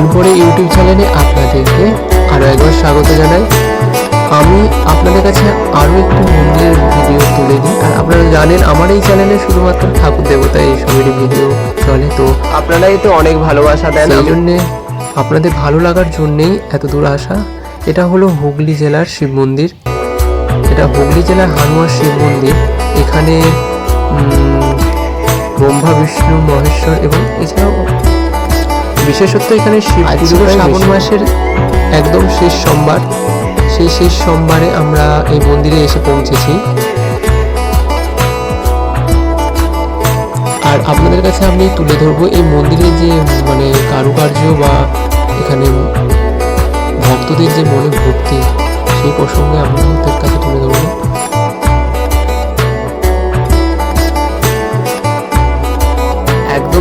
গানপড়ে YouTube চ্যানেলে আপনাদেরকে আরও একবার স্বাগত জানাই। আমি আপনাদের কাছে আরও একটি মন্দিরের ভিডিও তুলে দিই। আর আপনারা জানেন আমার এই চ্যানেলে শুধুমাত্র ঠাকুর দেবতা এই সবেরই ভিডিও চলে। তো আপনারাই তো অনেক ভালোবাসা দেন। এই জন্যে আপনাদের ভালো লাগার জন্যেই এত দূর আসা। এটা হলো হুগলি জেলার শিব মন্দির। এটা হুগলি জেলার হানুয়ার শিব মন্দির। এখানে ব্রহ্মা বিষ্ণু মহেশ্বর এবং এছাড়াও বিশেষত এখানে শিব পুজো শ্রাবণ মাসের একদম শেষ সোমবার। সেই শেষ সোমবারে আমরা এই মন্দিরে এসে পৌঁছেছি। আর আপনাদের কাছে আমি তুলে ধরবো এই মন্দিরের যে মানে কারুকার্য বা এখানে ভক্তদের যে মনে ভক্তি সেই প্রসঙ্গে আপনাদের কাছে তুলে ধরবো।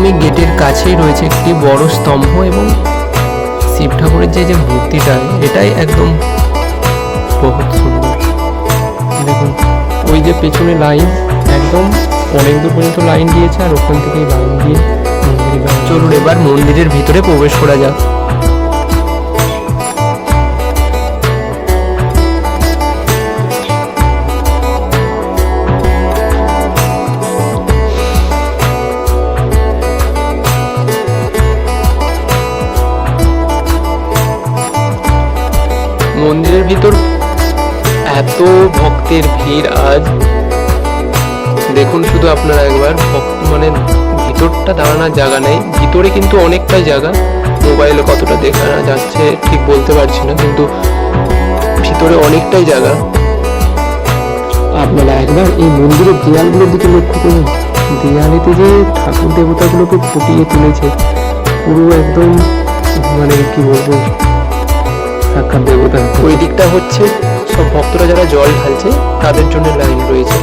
একদমই গেটের কাছেই রয়েছে একটি বড় স্তম্ভ এবং শিব ঠাকুরের যে যে মূর্তিটা, এটাই একদম বহুত সুন্দর। দেখুন, ওই যে পেছনে লাইন, একদম অনেক দূর পর্যন্ত লাইন দিয়েছে আর ওখান থেকেই লাইন দিয়ে চলুন এবার মন্দিরের ভিতরে প্রবেশ করা যাক। মন্দিরের ভিতর এত ভক্তের ভিড় আজ। দেখুন শুধু আপনারা একবার, ভক্ত মানে ভিতরটা দাঁড়ানোর জায়গা নেই, ভিতরে কিন্তু অনেকটাই জায়গা। মোবাইলে কতটা দেখা যাচ্ছে ঠিক বলতে পারছি না, কিন্তু ভিতরে অনেকটাই জায়গা। আপনারা একবার এই মন্দিরের দেয়ালগুলোর দিকে লক্ষ্য করুন। দেয়ালেতে যে ঠাকুর দেবতাগুলোকে ফুটিয়ে তুলেছে, পুরো একদম মানে কি বলব সাক্ষাৎ দেবতা ওই দিকটা হচ্ছে সব ভক্তরা যারা জল ঢালছে, তাদের জন্য লাইন রয়েছে।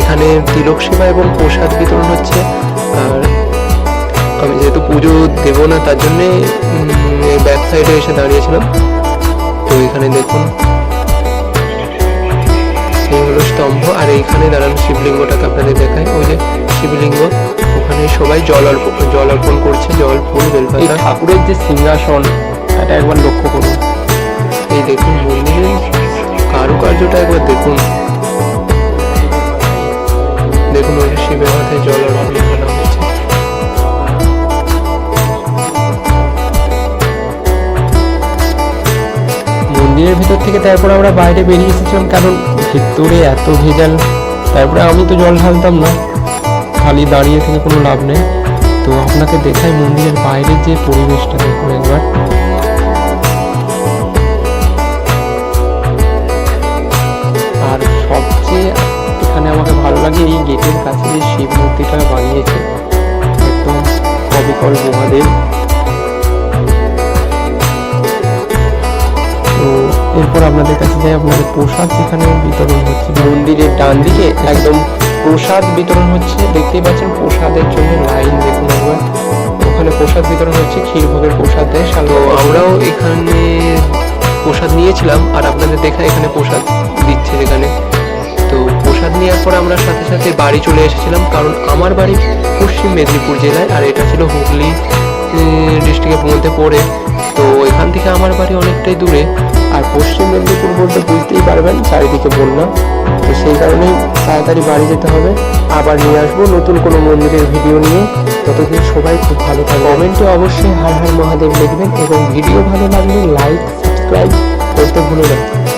এখানে তিলক সেবা এবং প্রসাদ বিতরণ হচ্ছে। আর আমি যেহেতু পুজো দেব না, তার জন্যে ব্যাক সাইডে এসে দাঁড়িয়েছিলাম। তো এখানে দেখুন এই হলো স্তম্ভ, আর এইখানে দাঁড়ানো শিবলিঙ্গটাকে আপনাদের দেখায় ওই যে শিবলিঙ্গ। ওখানে সবাই জল অর্পণ জল অর্পণ করছে জল ফুল বেলপাতা। ঠাকুরের যে সিংহাসন এটা একবার লক্ষ্য করুন। এই দেখুন মন্দিরের কারুকার্যটা একবার দেখুন। দেখুন ওই শিবের মাথায় জল অর্পণ করা মন্দিরের ভিতর থেকে তারপর আমরা বাইরে বেরিয়ে এসেছিলাম কারণ ভিতরে এত ভেজাল। তারপরে আমি তো জল ঢালতাম না। খালি দাঁড়িয়ে থেকে কোনো লাভ নেই। তো আপনাকে দেখাই মন্দিরের বাইরের যে পরিবেশটা, দেখুন একবার। আর সবচেয়ে এখানে আমাকে ভালো লাগে এই গেটের কাছে যে শিব মূর্তিটা বানিয়েছে, একদম অবিকল মহাদেব এরপর আপনাদের কাছে যাই, আপনাদের পোশাক যেখানে বিতরণ হচ্ছে। মন্দিরের ডান দিকে একদম প্রসাদ বিতরণ হচ্ছে দেখতেই পাচ্ছেন প্রসাদের জন্য লাইন দেখুন একবার। ওখানে প্রসাদ বিতরণ হচ্ছে ক্ষীরভোগের প্রসাদ দেয় তো আমরাও এখানে প্রসাদ নিয়েছিলাম আর আপনাদের দেখা এখানে প্রসাদ দিচ্ছে এখানে তো প্রসাদ নেওয়ার পর আমরা সাথে সাথে বাড়ি চলে এসেছিলাম কারণ আমার বাড়ি পশ্চিম মেদিনীপুর জেলায় আর এটা ছিল হুগলি ডিস্ট্রিক্টের মধ্যে পড়ে। তো এখান থেকে আমার বাড়ি অনেকটাই দূরে। আর পশ্চিম মেদিনীপুর বলতে বুঝতেই পারবেন, চারিদিকে বন্যা। তো সেই কারণেই তাড়াতাড়ি বাড়ি যেতে হবে। আবার নিয়ে আসব নতুন কোনো মন্দিরের ভিডিও নিয়ে। ততদিন সবাই খুব ভালো থাকবে কমেন্টে অবশ্যই হার হার মহাদেব লিখবেন এবং ভিডিও ভালো লাগলে লাইক, সাবস্ক্রাইব করতে ভুলো না।